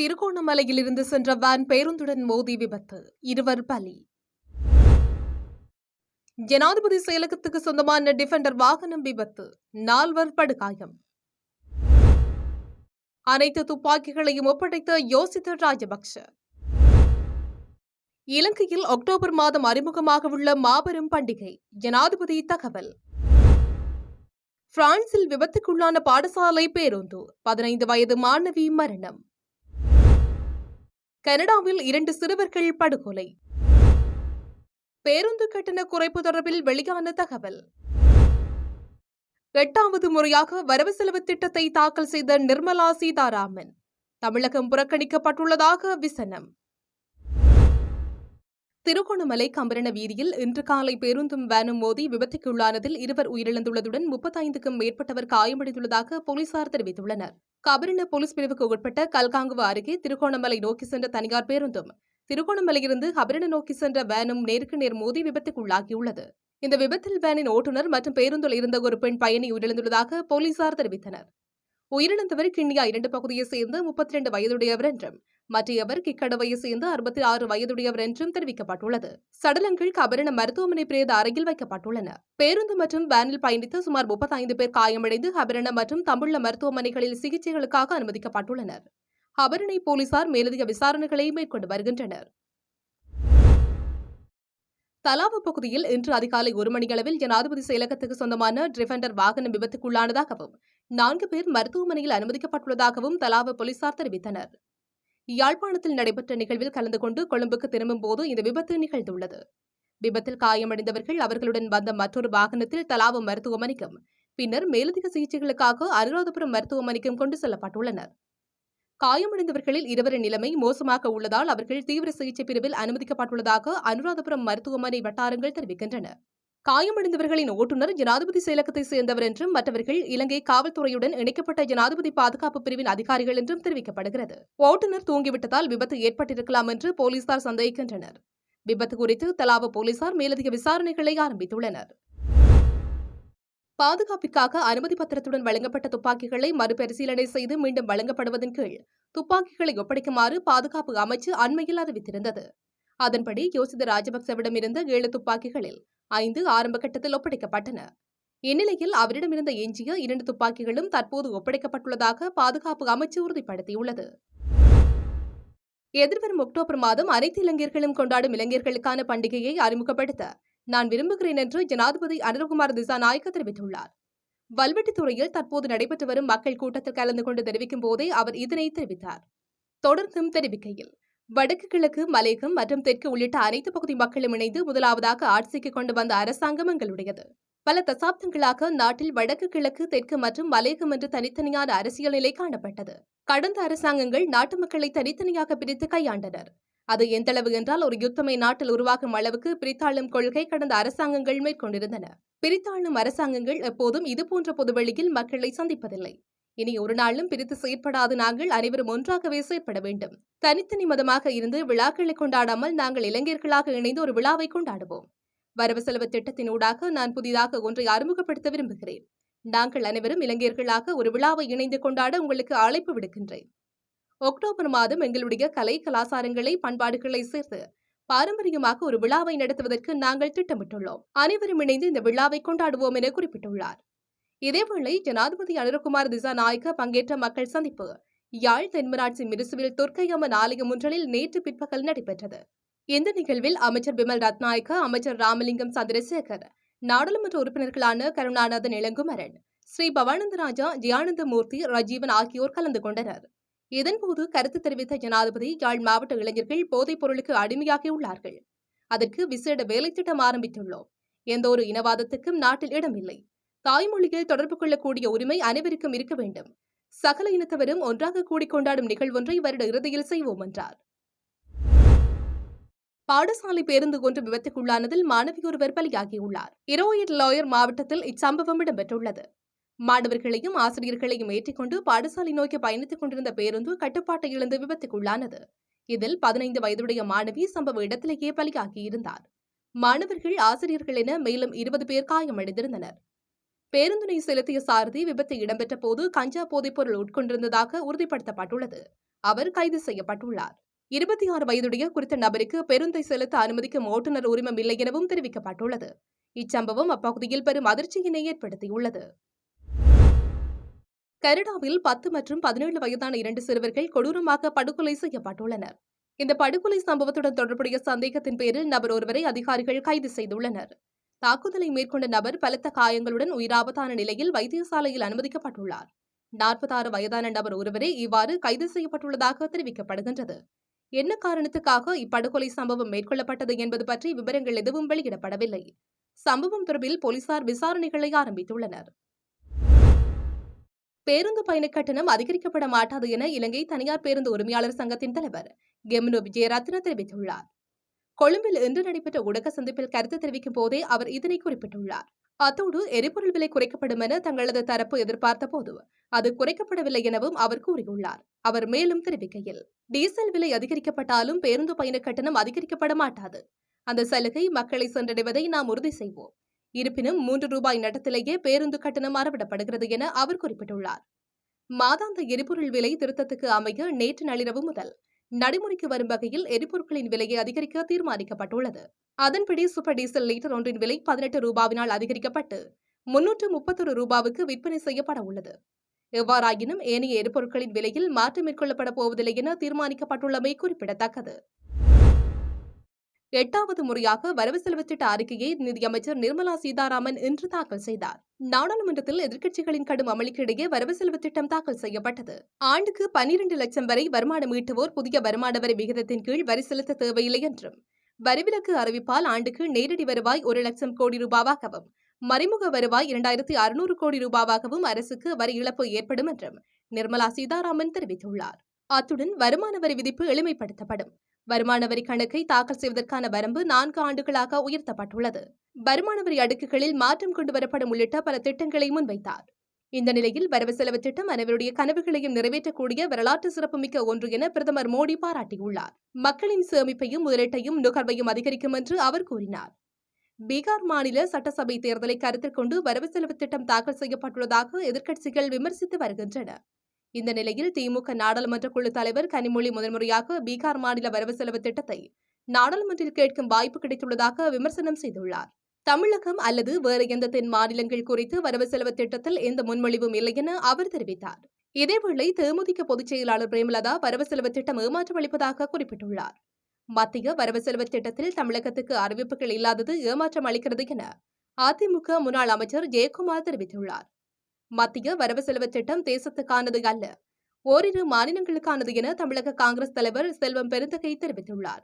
திருகோணமலையில் இருந்து சென்ற வேன் பேருந்துடன் மோதி விபத்து. இருவர் பலி. ஜனாதிபதி செயலகத்துக்கு சொந்தமான டிஃபெண்டர் வாகனம் விபத்து. நால்வர் படுகாயம். அனைத்து துப்பாக்கிகளையும் ஒப்படைத்த யோசித்த ராஜபக்ஷ. இலங்கையில் அக்டோபர் மாதம் அறிமுகமாக உள்ள மாபெரும் பண்டிகை ஜனாதிபதி தகவல். பிரான்சில் விபத்துக்குள்ளான பாடசாலை பேருந்து பதினைந்து வயது மாணவி மரணம். கனடாவில் இரண்டு சிறுவர்கள் படுகொலை. பேருந்து கட்டண குறைப்பு தொடர்பில் வெளியான தகவல். எட்டாவது முறையாக வரவு செலவு திட்டத்தை தாக்கல் செய்த நிர்மலா சீதாராமன். தமிழகம் புறக்கணிக்கப்பட்டுள்ளதாக விசனம். திருகோணமலை கம்பரண வீதியில் இன்று காலை பேருந்தும் வேனும் மோதி விபத்துக்குள்ளானதில் இருவர் உயிரிழந்துள்ளதுடன் முப்பத்தைந்துக்கும் மேற்பட்டவர் காயமடைந்துள்ளதாக போலீசார் தெரிவித்துள்ளனர். கபரின போலீஸ் பிரிவுக்கு உட்பட்ட கல்காங்குவ அருகே திருகோணமலை நோக்கி சென்ற தனியார் பேருந்தும் திருகோணமலையிலிருந்து கபரின நோக்கி சென்ற வேனும் நேருக்கு நேர் மோதி விபத்துக்குள்ளாகியுள்ளது. இந்த விபத்தில் வேனின் ஓட்டுநர் மற்றும் பேருந்தில் இருந்த ஒரு பெண் பயணி உயிரிழந்துள்ளதாக போலீசார் தெரிவித்தனர். உயிரிழந்தவர் கிண்ணியா இரண்டு பகுதியைச் சேர்ந்த முப்பத்தி இரண்டு வயதுடையவர் என்றும் மற்றையவர் கிக்கடவையை சேர்ந்து அறுபத்தி ஆறு வயதுடையவர் என்றும் தெரிவிக்கப்பட்டுள்ளது. சடலங்கள் கபரின மருத்துவமனை பிரேத அறையில் வைக்கப்பட்டுள்ளன. பேருந்து மற்றும் வேனில் பயணித்த சுமார் முப்பத்தைந்து பேர் காயமடைந்து கபரின மற்றும் தமிழ்ல மருத்துவமனைகளில் சிகிச்சைகளுக்காக அனுமதிக்கப்பட்டுள்ளனர். அபரணை போலீசார் மேலதிக விசாரணைகளை மேற்கொண்டு வருகின்றனர். தலாவு பகுதியில் இன்று அதிகாலை ஒரு மணியளவில் ஜனாதிபதி செயலகத்துக்கு சொந்தமான டிஃபெண்டர் வாகனம் விபத்துக்குள்ளானதாகவும் நான்கு பேர் மருத்துவமனையில் அனுமதிக்கப்பட்டுள்ளதாகவும் தலாவு போலீசார் தெரிவித்தனர். யாழ்ப்பாணத்தில் நடைபெற்ற நிகழ்வில் கலந்து கொண்டு கொழும்புக்கு திரும்பும் போது இந்த விபத்து நிகழ்ந்துள்ளது. விபத்தில் காயமடைந்தவர்கள் அவர்களுடன் வந்த மற்றொரு வாகனத்தில் தலாவு மருத்துவமனைக்கும் பின்னர் மேலதிக சிகிச்சைகளுக்காக அனுராதபுரம் மருத்துவமனைக்கும் கொண்டு செல்லப்பட்டுள்ளனர். காயமடைந்தவர்களில் இருவரின் நிலைமை மோசமாக உள்ளதால் அவர்கள் தீவிர சிகிச்சை பிரிவில் அனுமதிக்கப்பட்டுள்ளதாக அனுராதபுரம் மருத்துவமனை வட்டாரங்கள் தெரிவிக்கின்றன. காயமடைந்தவர்களின் ஓட்டுநர் ஜனாதிபதி செயலகத்தை சேர்ந்தவர் என்றும் மற்றவர்கள் இலங்கை காவல்துறையுடன் இணைக்கப்பட்ட ஜனாதிபதி பாதுகாப்பு பிரிவின் அதிகாரிகள் என்றும் தெரிவிக்கப்படுகிறது. ஓட்டுநர் தூங்கிவிட்டதால் விபத்து ஏற்பட்டிருக்கலாம் என்று போலீசார் சந்தேகிக்கின்றனர். விபத்து குறித்து தலாவ போலீசார் மேலதிக விசாரணைகளை ஆரம்பித்துள்ளனர். பாதுகாப்பிற்காக அனுமதி பத்திரத்துடன் வழங்கப்பட்ட துப்பாக்கிகளை மறுபரிசீலனை செய்து மீண்டும் வழங்கப்படுவதன் கீழ் துப்பாக்கிகளை ஒப்படைக்குமாறு பாதுகாப்பு அமைச்சு அண்மையில் அறிவித்திருந்தது. அதன்படி யோசித ராஜபக்சவிடமிருந்த ஏழு துப்பாக்கிகளில் ஐந்து ஆரம்ப கட்டத்தில் ஒப்படைக்கப்பட்டன. இந்நிலையில் அவரிடமிருந்த எஞ்சிய இரண்டு துப்பாக்கிகளும் தற்போது ஒப்படைக்கப்பட்டுள்ளதாக பாதுகாப்பு அமைச்சு உறுதிப்படுத்தியுள்ளது. எதிர்வரும் அக்டோபர் மாதம் அனைத்து இளைஞர்களும் கொண்டாடும் இளைஞர்களுக்கான பண்டிகையை அறிமுகப்படுத்த நான் விரும்புகிறேன் என்று ஜனாதிபதி அனுரகுமார் திசாநாயக்க தெரிவித்துள்ளார். வல்வெட்டித்துறையில் தற்போது நடைபெற்று வரும் மக்கள் கூட்டத்தில் கலந்து கொண்டு தெரிவிக்கும் போதே அவர் இதனை தெரிவித்தார். தொடர்ந்தும் தெரிவிக்கையில் வடக்கு கிழக்கு மலையகம் மற்றும் தெற்கு உள்ளிட்ட அனைத்து பகுதி மக்களும் இணைந்து முதலாவதாக ஆட்சிக்கு கொண்டு வந்த அரசாங்கம் எங்களுடையது. பல தசாப்தங்களாக நாட்டில் வடக்கு கிழக்கு தெற்கு மற்றும் மலையகம் என்று தனித்தனியான அரசியல் நிலை காணப்பட்டது. கடந்த அரசாங்கங்கள் நாட்டு மக்களை தனித்தனியாக பிரித்து கையாண்டனர். அது எந்தளவு என்றால் ஒரு யுத்தமை நாட்டில் உருவாகும் அளவுக்கு பிரித்தாளும் கொள்கை கடந்த அரசாங்கங்கள் மேற்கொண்டிருந்தன. பிரித்தாளும் அரசாங்கங்கள் எப்போதும் இதுபோன்ற பொதுவெளியில் மக்களை சந்திப்பதில்லை. இனி ஒரு நாளும் பிரித்து செயற்படாது நாங்கள் அனைவரும் ஒன்றாகவே செயற்பட வேண்டும். தனித்தனி மதமாக இருந்து விழாக்களை கொண்டாடாமல் நாங்கள் இளைஞர்களாக இணைந்து ஒரு விழாவை கொண்டாடுவோம். வரவு செலவு திட்டத்தினூடாக நான் புதிதாக ஒன்றை அறிமுகப்படுத்த விரும்புகிறேன். நாங்கள் அனைவரும் இளைஞர்களாக ஒரு விழாவை இணைந்து கொண்டாட உங்களுக்கு அழைப்பு விடுக்கின்றேன். அக்டோபர் மாதம் எங்களுடைய கலை கலாச்சாரங்களை பண்பாடுகளை சேர்த்து பாரம்பரியமாக ஒரு விழாவை நடத்துவதற்கு நாங்கள் திட்டமிட்டுள்ளோம். அனைவரும் இணைந்து இந்த விழாவை கொண்டாடுவோம் என குறிப்பிட்டுள்ளார். இதேவேளை ஜனாதிபதி அனுரகுமார் திசா நாயக்க பங்கேற்ற மக்கள் சந்திப்பு யாழ் தென்மராட்சி மிருசுவில் துர்க்கையம்மன் ஆலயம் ஒன்றில் நேற்று பிற்பகல் நடைபெற்றது. இந்த நிகழ்வில் அமைச்சர் பிமல் ரத்நாயக்க அமைச்சர் ராமலிங்கம் சந்திரசேகர் நாடாளுமன்ற உறுப்பினர்களான கருணாநாதன் இளங்குமரன் ஸ்ரீ பவானந்தராஜா ஜியானந்தமூர்த்தி ரஜீவன் ஆகியோர் கலந்து கொண்டனர். இதன்போது கருத்து தெரிவித்த ஜனாதிபதி யாழ் மாவட்ட இளைஞர்கள் போதைப் பொருளுக்கு அடிமையாகியுள்ளார்கள் அதற்கு விசேட வேலைத்திட்டம் ஆரம்பித்துள்ளோம். எந்த ஒரு இனவாதத்துக்கும் நாட்டில் இடமில்லை. தாய்மொழியில் தொடர்பு கொள்ளக்கூடிய உரிமை அனைவருக்கும் இருக்க வேண்டும். சகல இனத்தவரும் ஒன்றாக கூடிக் கொண்டாடும் நிகழ்வொன்றை வருட இறுதியில் செய்வோம் என்றார். பாடசாலை பேருந்து ஒன்று விபத்துக்குள்ளானதில் மாணவி ஒருவர் பலியாகியுள்ளார். இரோயிட் லாயர் மாவட்டத்தில் இச்சம்பவம் இடம்பெற்றுள்ளது. மாணவர்களையும் ஆசிரியர்களையும் ஏற்றிக்கொண்டு பாடசாலை நோக்கி பயணித்துக் கொண்டிருந்த பேருந்து கட்டுப்பாட்டை இழந்து விபத்துக்குள்ளானது. இதில் பதினைந்து வயதுடைய மாணவி சம்பவ இடத்திலேயே பலியாகியிருந்தார். மாணவர்கள் ஆசிரியர்கள் என மேலும் இருபது பேர் காயமடைந்திருந்தனர். பேருந்தினை செலுத்திய சாரதி விபத்து இடம்பெற்ற போது கஞ்சா போதைப்பொருள் உட்கொண்டிருந்ததாக உறுதிப்படுத்தப்பட்டுள்ளது. அவர் கைது செய்யப்பட்டுள்ளார். இருபத்தி ஆறு வயதுடைய குறித்த நபருக்கு பெருந்தை செலுத்த அனுமதிக்கும் ஓட்டுநர் உரிமம் இல்லை எனவும் தெரிவிக்கப்பட்டுள்ளது. இச்சம்பவம் அப்பகுதியில் பெரும் அதிர்ச்சியினை ஏற்படுத்தியுள்ளது. கனடாவில் பத்து மற்றும் பதினேழு வயதான இரண்டு சிறுவர்கள் கொடூரமாக படுகொலை செய்யப்பட்டுள்ளனர். இந்த படுகொலை சம்பவத்துடன் தொடர்புடைய சந்தேகத்தின் பேரில் நபர் ஒருவரை அதிகாரிகள் கைது செய்துள்ளனர். தாக்குதலை மேற்கொண்ட நபர் பலத்த காயங்களுடன் உயிராபத்தான நிலையில் வைத்தியசாலையில் அனுமதிக்கப்பட்டுள்ளார். நாற்பத்தாறு வயதான நபர் ஒருவரே இவ்வாறு கைது செய்யப்பட்டுள்ளதாக தெரிவிக்கப்படுகின்றது. என்ன காரணத்துக்காக இப்படுகொலை சம்பவம் மேற்கொள்ளப்பட்டது என்பது பற்றி விவரங்கள் எதுவும் வெளியிடப்படவில்லை. சம்பவம் தொடர்பில் போலீசார் விசாரணைகளை ஆரம்பித்துள்ளனர். பேருந்து பயண கட்டணம் அதிகரிக்கப்பட மாட்டாது என இலங்கை தனியார் பேருந்து உரிமையாளர் சங்கத்தின் தலைவர் கெம்னு விஜயரத்ன தெரிவித்துள்ளார். கொழும்பில் இன்று நடைபெற்ற ஊடக சந்திப்பில் கருத்து தெரிவிக்கும் போதே அவர் இதனை குறிப்பிட்டுள்ளார். அத்தோடு எரிபொருள் விலை குறைக்கப்படும் என தங்களது தரப்பு எதிர்பார்த்த போது அது குறைக்கப்படவில்லை எனவும் அவர் கூறியுள்ளார். அவர் மேலும் தெரிவிக்கையில் டீசல் விலை அதிகரிக்கப்பட்டாலும் பேருந்து பயண கட்டணம் அதிகரிக்கப்பட மாட்டாது. அந்த சலுகை மக்களை சென்றடைவதை நாம் உறுதி செய்வோம். இருப்பினும் மூன்று ரூபாய் நட்டத்திலேயே பேருந்து கட்டணம் அறவிடப்படுகிறது என அவர் குறிப்பிட்டுள்ளார். மாதாந்த எரிபொருள் விலை திருத்தத்துக்கு அமைய நேற்று நள்ளிரவு முதல் நடைமுறைக்கு வரும் வகையில் எரிபொருட்களின் விலையை அதிகரிக்க தீர்மானிக்கப்பட்டுள்ளது. அதன்படி சூப்பர் டீசல் லிட்டர் ஒன்றின் விலை பதினெட்டு ரூபாவினால் அதிகரிக்கப்பட்டு முன்னூற்று முப்பத்தொரு ரூபாவுக்கு விற்பனை செய்யப்பட உள்ளது. எவ்வாறாயினும் ஏனைய எரிபொருட்களின் விலையில் மாற்றம் மேற்கொள்ளப்பட போவதில்லை என தீர்மானிக்கப்பட்டுள்ளமை குறிப்பிடத்தக்கது. எட்டாவது முறையாக வரவு செலவு திட்ட அறிக்கையை நிதியமைச்சர் நிர்மலா சீதாராமன் இன்று தாக்கல் செய்தார். நாடாளுமன்றத்தில் எதிர்க்கட்சிகளின் கடும் அமளிக்கு இடையே வரவு செலவு திட்டம் தாக்கல் செய்யப்பட்டது. ஆண்டுக்கு பனிரெண்டு லட்சம் வரை வருமானம் ஈட்டுவோர் புதிய வருமான வரி விகிதத்தின் கீழ் வரி செலுத்த தேவையில்லை என்றும் வரிவிலக்கு அறிவிப்பால் ஆண்டுக்கு நேரடி வருவாய் ஒரு லட்சம் கோடி ரூபாவாகவும் மறைமுக வருவாய் இரண்டாயிரத்தி அறுநூறு கோடி ரூபாவாகவும் அரசுக்கு வரி இழப்பு ஏற்படும் என்றும் நிர்மலா சீதாராமன் தெரிவித்துள்ளார். அத்துடன் வருமான வரி விதிப்பு எளிமைப்படுத்தப்படும். வருமான வரி கணக்கை தாக்கல் செய்வதற்கான வரம்பு நான்கு ஆண்டுகளாக உயர்த்தப்பட்டுள்ளது. வருமான வரி அடுக்குகளில் மாற்றம் கொண்டு வரப்படும் உள்ளிட்ட பல திட்டங்களை முன்வைத்தார். இந்த நிலையில் வரவு செலவு திட்டம் அனைவருடைய கனவுகளையும் நிறைவேற்றக்கூடிய வரலாற்று சிறப்புமிக்க ஒன்று என பிரதமர் மோடி பாராட்டியுள்ளார். மக்களின் சேமிப்பையும் முதலீட்டையும் நுகர்வையும் அதிகரிக்கும் என்று அவர் கூறினார். பீகார் மாநில சட்டசபை தேர்தலை கருத்தில் கொண்டு வரவு செலவு திட்டம் தாக்கல் செய்யப்பட்டுள்ளதாக எதிர்க்கட்சிகள் விமர்சித்து வருகின்றன. இந்த நிலையில் திமுக நாடாளுமன்ற குழு தலைவர் கனிமொழி முதன்முறையாக பீகார் மாநில வரவு செலவு திட்டத்தை நாடாளுமன்றில் கேட்கும் வாய்ப்பு கிடைத்துள்ளதாக விமர்சனம் செய்துள்ளார். தமிழகம் அல்லது வேறு எந்த தென் மாநிலங்கள் குறித்து வரவு செலவு திட்டத்தில் எந்த முன்மொழிவும் இல்லை என அவர் தெரிவித்தார். இதேவேளை தேமுதிக பொதுச் செயலாளர் பிரேமலதா வரவு செலவு திட்டம் ஏமாற்றம் அளிப்பதாக குறிப்பிட்டுள்ளார். மத்திய வரவு செலவு திட்டத்தில் தமிழகத்துக்கு அறிவிப்புகள் இல்லாதது ஏமாற்றம் அளிக்கிறது என அதிமுக முன்னாள் அமைச்சர் ஜெயக்குமார் தெரிவித்துள்ளார். மத்திய வரவு செலவு திட்டம் தேசத்துக்கானது அல்ல. ஓரிரு மாநிலங்களுக்கானது என தமிழக காங்கிரஸ் தலைவர் செல்வம் பெருந்தகை தெரிவித்துள்ளார்.